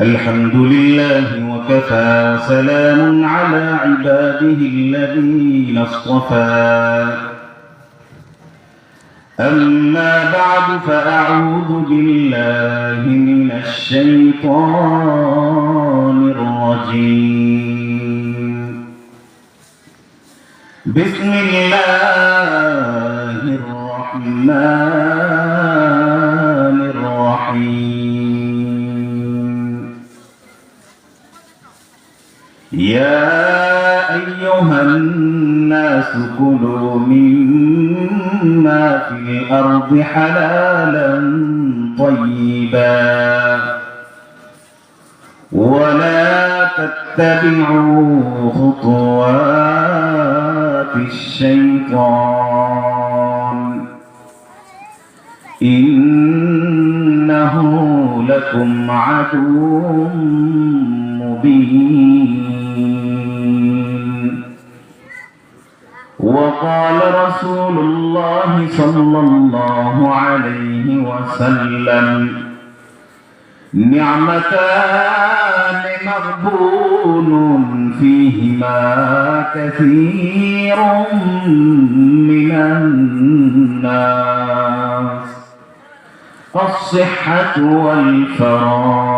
الحمد لله وكفى وسلام على عباده الذين اصطفى. أما بعد فأعوذ بالله من الشيطان الرجيم. بسم الله الرحمن يا أيها الناس كلوا مما في الأرض حلالا طيبا ولا تتبعوا خطوات الشيطان إنه لكم عدو مبين وقال رسول الله صلى الله عليه وسلم نعمتان مغبون فيهما كثير من الناس الصحة والفراغ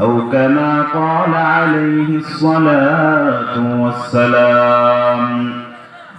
أو كما قال عليه الصلاة والسلام.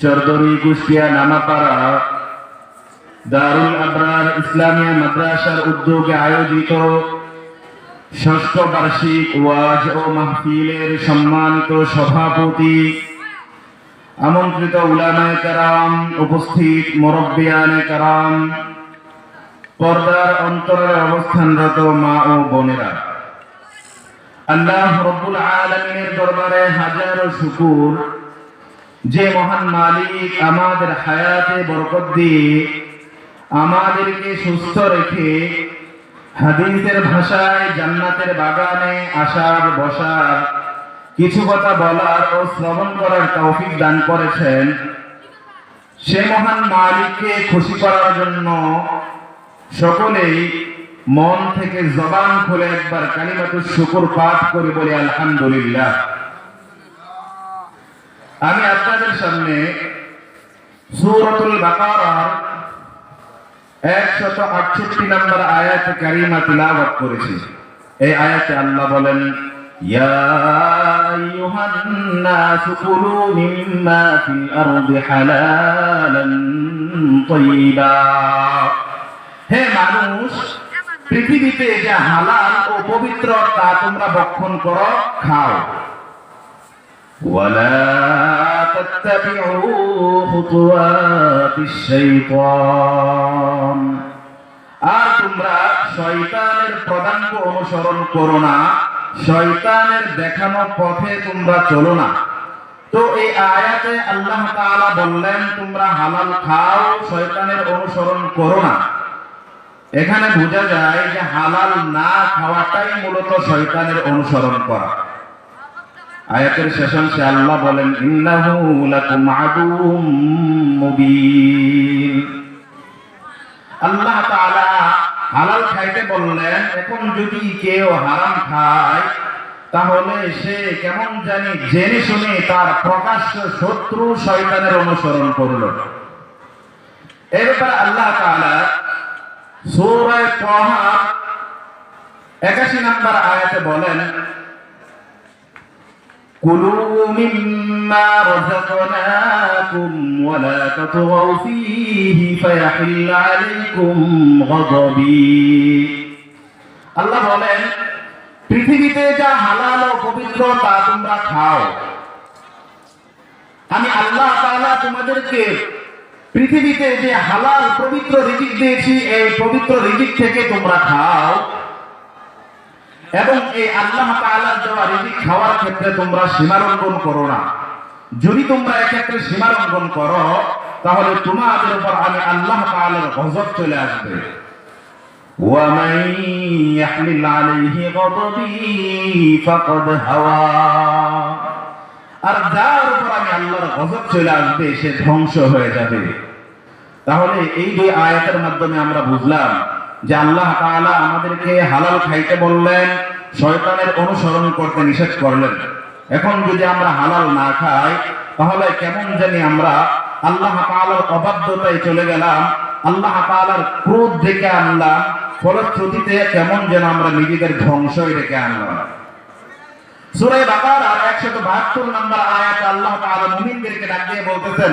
চরদরি কুষ্টিয়া নামাপাড়া দারুল আবরার ইসলামিয়া মাদ্রাসার উদ্যোগে আয়োজিত ষষ্ঠ বার্ষিক ওয়াজ ও মাহফিলের সম্মানিত সভাপতি, আমন্ত্রিত উলামায়ে কারাম, উপস্থিত মুরব্বিয়ানে কারাম, পর্দার অন্তরে অবস্থানরত মা ও বোনেরা। আল্লাহ রব্বুল আলমিনের দরবারে হাজারো শুকুর। যে মহান মালিক আমাদের হায়াতে বরকত দিয়ে আমাদেরকে সুস্থ রেখে হাদিসের ভাষায় জান্নাতের বাগানে আসার, বসার, কিছু কথা বলার ও শ্রবণ করার তৌফিক দান করেছেন। সে মহান মালিককে খুশি করার জন্য সকলেই মন থেকে জবান খুলে একবার কালিমাতুর শুকুর পাঠ করে বলি আলহামদুলিল্লাহ। আমি আপনাদের সামনে সূরাতুল বাকারার একশত আটষট্টি নম্বর আয়াত কারিমা তিলাওয়াত করেছি এই আয়াতে আল্লাহ বলেন يا أيها الناس كلوا مما في الأرض حلالا طيبا হে মানুষ পৃথিবীতে যা হালাল ও পবিত্র তা তোমরা বক্ষণ করো খাও ولا تتبعوا خطوات الشيطان আর তোমরা শয়তানের পদাঙ্ক অনুসরণ করো না শয়তানের দেখানো পথে তোমরা চলো না তো এই আয়াতে আল্লাহ তাআলা বললেন তোমরা হালাল খাও শয়তানের অনুসরণ করো না এখানে বোঝা যায় যে হালাল না খাওয়াটাই মূলত শয়তানের অনুসরণ করা আয়াতের শেষাংশে আল্লাহ বলেন আল্লাহ হালাল খাইতে বললেন, এখন যদি কেউ হারাম খায়, তাহলে সে কেমন জানি জেনে শুনে তার প্রকাশ্য শত্রু শয়তানের অনুসরণ করল। এর ব্যাপারে আল্লাহ তাআলা সূরা তাহা একাশি নাম্বার আয়াতে বলেন كلوا مما رزقناكم ولا تطغوا فيه فيحل عليكم غضبي আল্লাহ বলেন পৃথিবীতে যা হালাল ও পবিত্র তা তোমরা খাও আমি আল্লাহ তাআলা তোমাদেরকে পৃথিবীতে যে হালাল পবিত্র রিজিক দিয়েছি এই পবিত্র রিজিক থেকে তোমরা খাও এবং এই আল্লাহ তাআলার দেওয়া রিজিক খাওয়ার ক্ষেত্রে তোমরা সীমালঙ্ঘন করো না যদি তোমরা এক্ষেত্রে সীমালঙ্ঘন করো তাহলে তোমাদের উপর আমি আল্লাহ তাআলার গজব চলে আসবে ومن يحمل عليه غضبي فقد هوى আর যার উপর আমি আল্লাহর গজব চলে আসবে সে ধ্বংস হয়ে যাবে তাহলে এই যে আয়াতের মাধ্যমে আমরা বুঝলাম যে আল্লাহ তাআলা আমাদেরকে হালাল খাইতে বললেন, শয়তানের অনুসরণ করতে নিষেধ করলেন। এখন যদি আমরা হালাল না খাই, তাহলে কেমন জানি আমরা আল্লাহ তাআলার অবাধ্যতায় চলে গেলাম। আল্লাহ তাআলার ক্রোধ ডেকে আনলাম। ফলশ্রুতিতে কেমন যেন আমরা নিজেদের ধ্বংসই ডেকে আনলাম। সূরা বাকারার 172 নম্বর আয়াতে আল্লাহ তাআলা মুমিনদেরকে ডাক দিয়ে বলতেছেন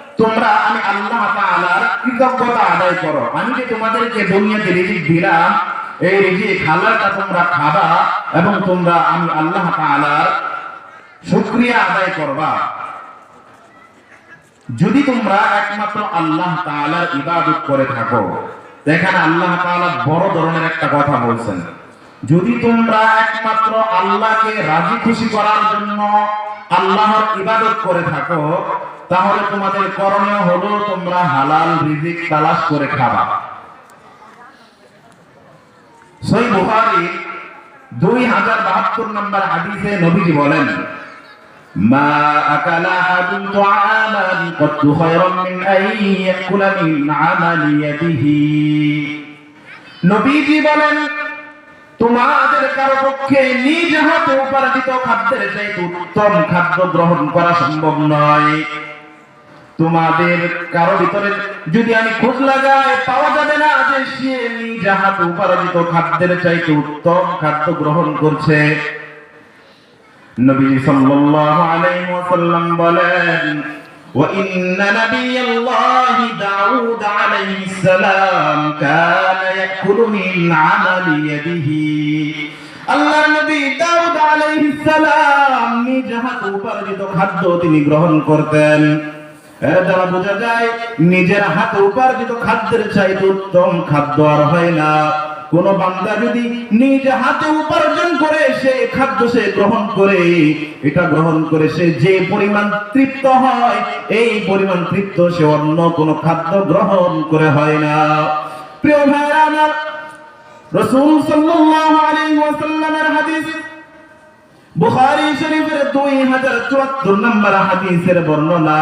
কৃতজ্ঞতা আদায় করো। আমি যে তোমাদেরকে দুনিয়াতে রিজিক দিলাম, এই রিজিক হালালটা তোমরা খাবা এবং তোমরা আমি আল্লাহ তাআলার শুকরিয়া আদায় করবা। যদি তোমরা একমাত্র আল্লাহ তাআলার ইবাদত করে থাকো এখানে আল্লাহ তাআলা বড় ধরনের একটা কথা বলছেন। যদি তোমরা একমাত্র আল্লাহকে রাজি খুশি করার জন্য আল্লাহর ইবাদত করে থাকো তাহলে তোমাদের করণীয় হলো তোমরা হালাল রিজিক তালাশ করে খাবা সই বুখারী দুই হাজার বাহাত্তর নম্বর হাদিসে নবীজি বলেন ما أكل أحد طعاما قد خيرا من أن يأكل من عمل يده নবীজি বলেন তোমাদের কারো পক্ষে নিজ হাতে উপার্জিত খাদ্যের চাইতে উত্তম খাদ্য গ্রহণ করা সম্ভব নয় তোমাদের কারো ভিতরে যদি আমি খোঁজ লাগাই পাওয়া যাবে না যে সে নিজ হাতে উপার্জিত খাদ্যের চাইতে উত্তম খাদ্য গ্রহণ করছে নবী সাল্লাল্লাহু আলাইহি ওয়াসাল্লাম বলেন وإن نبي الله داود عليه السلام كان يأكل من عمل يده আল্লাহ নবী দাউদ আলাইহিস সালাম নিজ হাতে উপার্জিত খাদ্য তিনি গ্রহণ করতেন এর দ্বারা বোঝা যায়, নিজের হাতে উপার্জিত খাদ্যের চাইতে উত্তম খাদ্য আর হয় না। কোন বান্দা যদি নিজ হাতে উপার্জন করে সে খাদ্য সে গ্রহণ করে, এটা গ্রহণ করে সে যে পরিমাণ তৃপ্ত হয়, এই পরিমাণ তৃপ্ত সে অন্য কোন খাদ্য গ্রহণ করে হয় না। প্রিয় ভাইরা আমার রাসূল সাল্লাল্লাহু আলাইহি ওয়াসাল্লামের হাদিস, বুখারী শরীফের 2074 নম্বর হাদিসের বর্ণনা।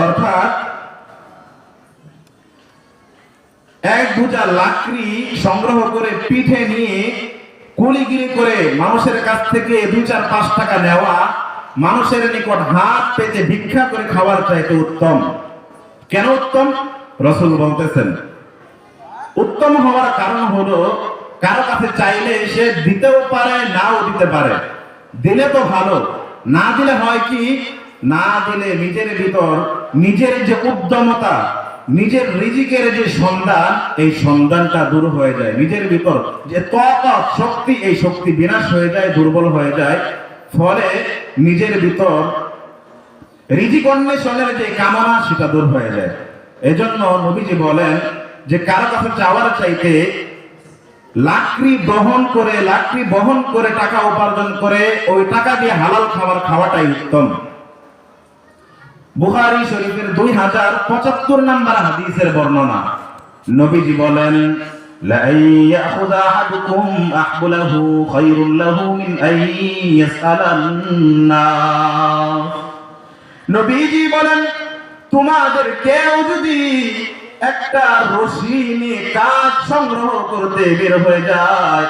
অর্থাৎ এক বোঝা লাকড়ি সংগ্রহ করে পিঠে নিয়ে কুলিগিরি করে মানুষের কাছ থেকে দুই চার পাঁচ টাকা নেওয়া, মানুষের নিকট হাত পেতে ভিক্ষা করে খাওয়ার চাইতে উত্তম। কেন উত্তম? রসুল বলতেছেন, উত্তম হওয়ার কারণ হলো কারও কাছে চাইলে সে দিতেও পারে, নাও দিতে পারে। দিলে তো ভালো, না দিলে হয় কি? না দিলে নিজের ভিতর নিজের যে উদ্যমতা, নিজের রিজিকের যে সন্ধান, এই সন্ধানটা দূর হয়ে যায়। নিজের ভিতর যে তকত শক্তি, এই শক্তি বিনাশ হয়ে যায়, দুর্বল হয়ে যায়। ফলে নিজের ভিতর রিজিক অন্বেষণের যে কামনা, সেটা দূর হয়ে যায়। এজন্য নবীজি বলেন যে, কারও কাছে চাওয়ার চাইতে লাকড়ি বহন করে, লাকড়ি বহন করে টাকা উপার্জন করে, ওই টাকা দিয়ে হালাল খাবার খাওয়াটাই উত্তম। বুহারি শরীফের দুই হাজার পঁচাত্তর নাম্বার হাদিসের বর্ণনা। নবীজি বলেন নবীজি বলেন, তোমাদের কেউ যদি একটা রশি নিয়ে কাজ সংগ্রহ করতে বের হয়ে যায়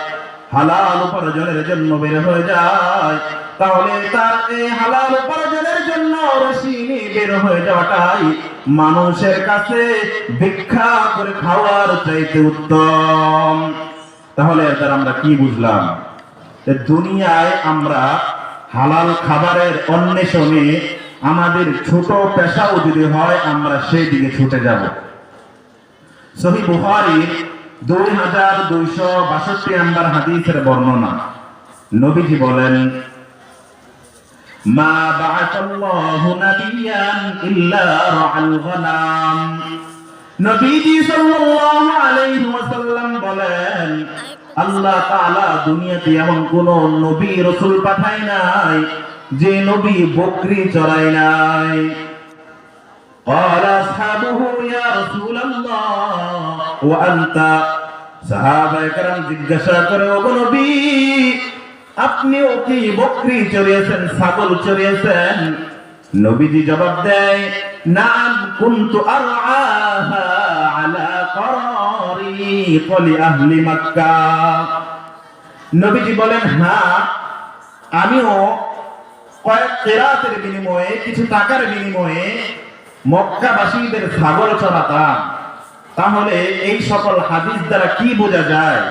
হালাল উপার্জনের জন্য বের হয়ে যায়। তাহলে তার এই হালাল উপার্জনের জন্য রশি নিয়ে বের হয়ে যাওয়াটাই মানুষের কাছে ভিক্ষা করে খাওয়ার চাইতে উত্তম। তাহলে এর আমরা কি বুঝলাম? যে দুনিয়ায় আমরা হালাল খাবারের অন্বেষণে আমাদের ছোট পেশাও যদি হয়, আমরা সেই দিকে ছুটে যাব। সহি বুহারির দুই হাজার দুইশো বাষট্টি নাম্বার হাদিসের বর্ণনা নবীজি বলেন মা বাআতাল্লাহু নাবিয়ান ইল্লা রাআল গনাম নবীজি সাল্লাল্লাহু আলাইহি ওয়াসাল্লাম বলেন আল্লাহ তাআলা দুনিয়াতে এমন কোন নবী রাসূল পাঠায় নাই যে নবী বকরি চড়ায় নাই قال أصحابه يا رسول الله ও আন্তা। সাহাবাহাম জিজ্ঞাসা করে ও নবী, আপনি অতি বকরি চড়িয়েছেন, ছাগল চড়িয়েছেন? নবীজি জবাব দেয় না কুন্তু আরআহা আলা করিক লি আহলি মক্কা। নবীজি বলেন হ্যাঁ আমিও কয়েক তেরাতের বিনিময়ে, কিছু টাকার বিনিময়ে মক্কাবাসীদের ছাগল চড়াতাম। তাহলে এই সকল হাদিস দ্বারা কি বোঝা যায়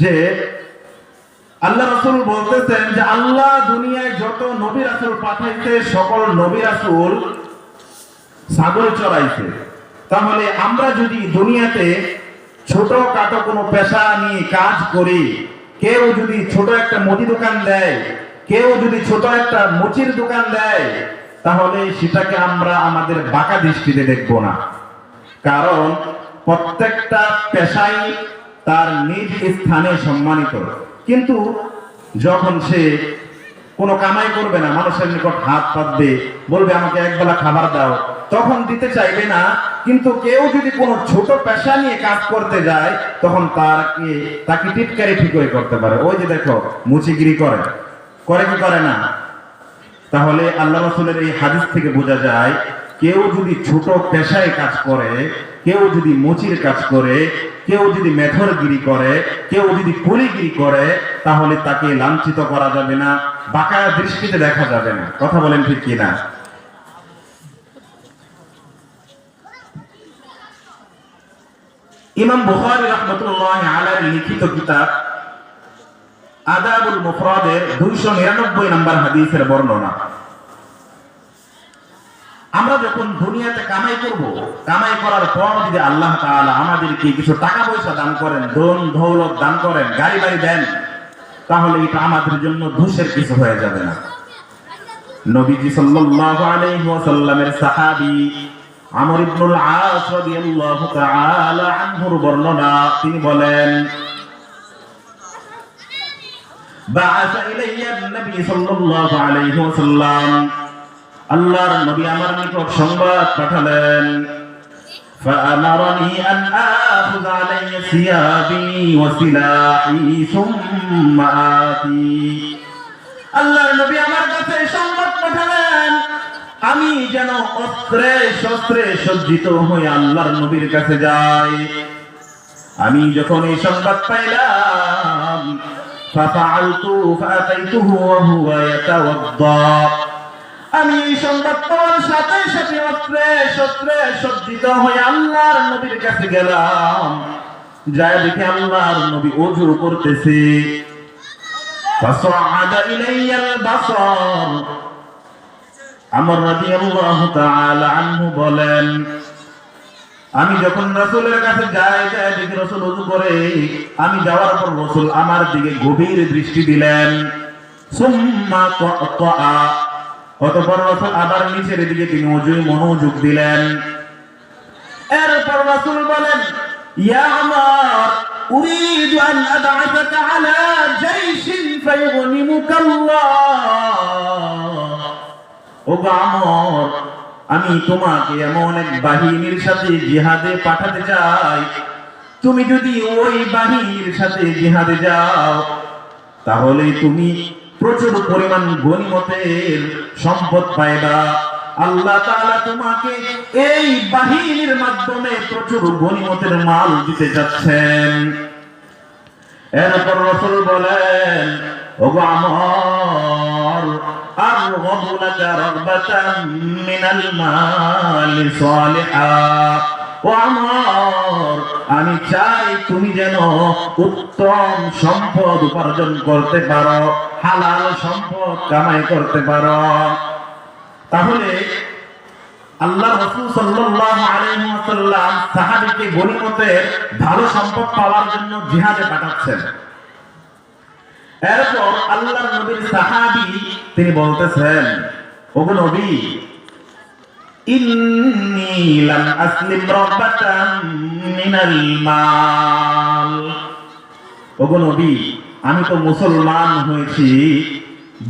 যে আল্লাহ রাসূল বলতেছেন যে আল্লাহ দুনিয়ায় যত নবী রাসূল পাঠাইছে, সকল নবী রাসূল ছাগল চড়াইছে। তাহলে আমরা যদি দুনিয়াতে ছোট কাটো কোনো পেশা নিয়ে কাজ করি, কেউ যদি ছোট একটা মুদি দোকান দেয়, কেউ যদি ছোট একটা মুচির দোকান দেয়, তাহলে সেটাকে আমরা আমাদের বাঁকা দৃষ্টিতে দেখব না। কারণ প্রত্যেকটা পেশাই তার নিজ স্থানে সম্মানিত। কিন্তু যখন সে কোনো কামাই করবে না, মানুষের নিকট হাত পাতবে বলবে, আমাকে একবেলা খাবার দাও। তখন দিতে চাইবে না, কিন্তু কেউ যদি কোনো ছোট পেশা নিয়ে কাজ করতে যায়, তখন তারকে তাকে টিটকারি ঠিক করে করতে পারে। ওই যে দেখো, মুচিগিরি করে। করে কি করে না? তাহলে আল্লাহ রসুলের এই হাদিস থেকে বোঝা যায় কেউ যদি ছোট পেশায় কাজ করে, কেউ যদি মুচির কাজ করে, কেউ যদি মেথরগিরি করে, কেউ যদি কুলিগিরি করে, তাহলে তাকে লাঞ্ছিত করা যাবে না, বাঁকা দৃষ্টিতে দেখা যাবে না। কথা বলেন ঠিক কিনা? ইমাম বুখারী রহমতুল্লাহ আলাইহির লিখিত কিতাব আদাবুল মুফরাদের 299 নম্বর হাদিসের বর্ণনা। আমরা যখন দুনিয়াতে কামাই করব কামাই করার পর যদি আল্লাহ তাআলা আমাদেরকে কিছু টাকা পয়সা দান করেন ধন দৌলত দান করেন গাড়ি বাড়ি দেন তাহলে এটা আমাদের জন্য দোষের কিছু হয়ে যাবে না নবীজি সাল্লাল্লাহু আলাইহি ওয়াসাল্লামের সাহাবী আমর ইবনুল আস রাদিয়াল্লাহু তাআলা আনহুর বর্ণনা তিনি বলেন بعث إلي النبي صلى الله عليه وسلم আল্লাহর নবী আমার নিকট সংবাদ পাঠালেন فأمرني أن آخذ علي ثيابي وسلاحي ثم آتي আল্লাহর নবী আমার কাছে সংবাদ পাঠালেন আমি যেন অস্ত্রে শস্ত্রে সজ্জিত হয়ে আল্লাহর নবীর কাছে যাই আমি যখন এই সংবাদ পাইলাম ففعلت فأتيته وهو يتوضأ আমি এই সংবাদ পাওয়ার সাথে সাথে অস্ত্রে শস্ত্রে সজ্জিত হয়ে আল্লাহর নবীর কাছে গেলাম যায় দেখে আল্লাহর নবী ওজু করতেছে فصعد إلي البصر আমর রাদিয়াল্লাহু তাআলা আনহু বলেন আমি যখন রসুলের কাছে যাই যাই দেখি রসুল উজু করে আমি যাওয়ার পর রসুল আমার দিকে গভীর দৃষ্টি দিলেন সুম্মা কতআ অতঃপর রাসূল আবার নিচের দিকে তিনি ওজুই মনোযোগ দিলেন এরপর রাসূল বলেন ইয়া আমার أريد أن أبعثك على جيش فيغنمك الله ওগো আমর আমি তোমাকে এমন এক বাহিনীর সাথে জিহাদে পাঠাতে চাই তুমি যদি ওই বাহিনীর সাথে জিহাদে যাও তাহলে তুমি প্রচুর পরিমাণ গনিমতের সম্পদ পাইবা আল্লাহ তাআলা তোমাকে এই বাহিনীর মাধ্যমে প্রচুর গনিমতের মাল দিতে যাচ্ছেন এরপর রসুল বলেন ওগো আমার أرغب لك رغبة من المال صالحا ও আমার, আমি চাই তুমি যেন উত্তম সম্পদ উপার্জন করতে পারো, হালাল সম্পদ কামাই করতে পারো। তাহলে আল্লাহ রসুল ওয়াসাল্লাম সাহাবীকে ভালো সম্পদ পাওয়ার জন্য জিহাদে পাঠাচ্ছেন। এরপর আল্লাহর নবীর সাহাবী তিনি বলতেছেন, ওগো নবী ইন্নী লাম আসলিম রাব্বাতাম মিনাল মাল। ওগো নবী, আমি তো মুসলমান হয়েছি,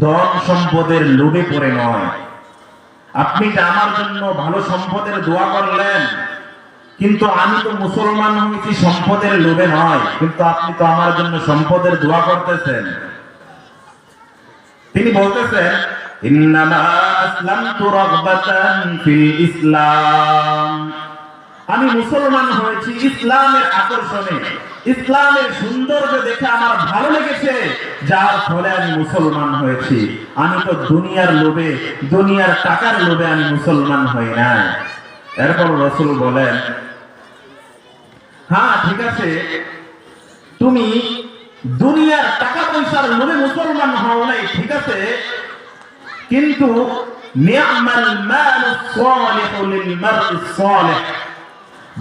ধন সম্পদের লোভে পড়ে নয়। আপনি যে আমার জন্য ভালো সম্পদের দোয়া করলেন, কিন্তু আমি তো মুসলমান হয়েছি, সম্পদের লোভে নয়। কিন্তু আপনি তো আমার জন্য সম্পদের দোয়া করতেছেন। তিনি বলতেছেন আমি মুসলমান হয়েছি ইসলামের আকর্ষণে। ইসলামের সৌন্দর্য দেখে আমার ভালো লেগেছে। যার ফলে আমি মুসলমান হয়েছি। আমি তো দুনিয়ার লোভে, দুনিয়ার টাকার লোভে আমি মুসলমান হই না এরপর রসুল বলেন হ্যাঁ ঠিক আছে। তুমি দুনিয়ার টাকা পয়সার লোভে মুসলমান হও নাই, ঠিক আছে। কিন্তু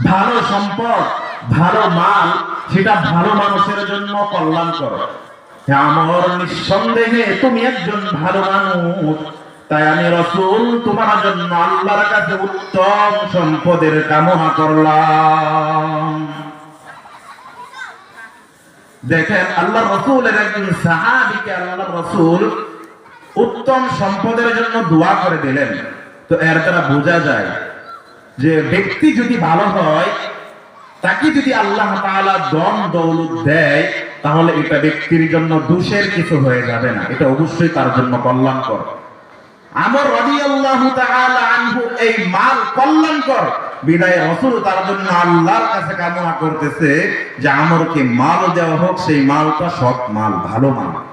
ভালো সম্পদ, ভালো মাল, সেটা ভালো মানুষের জন্য কল্যাণ করো আমার নিঃসন্দেহে তুমি একজন ভালো মানুষ, তাই আমি রসুল তোমার জন্য আল্লাহর কাছে উত্তম সম্পদের কামনা করলাম। দেখেন আল্লাহ রসুলের একজন সাহাবিকে আল্লাহ রসুল উত্তম সম্পদের জন্য দোয়া করে দিলেন। তো এর দ্বারা বোঝা যায় যে ব্যক্তি যদি ভালো হয়, তাকে যদি আল্লাহ তাআলা দম দৌলত দেয়, তাহলে এটা ব্যক্তির জন্য দোষের কিছু হয়ে যাবে না। এটা অবশ্যই তার জন্য কল্যাণকর। আমর রাদিয়াল্লাহু তাআলা আনহু এই মাল কল্যাণকর। বিদায় রাসূল তার জন্য আল্লাহর কাছে কামনা করতেছে যে আমরকে মাল দেওয়া হোক, সেই মালটা সৎ মাল, ভালো মাল।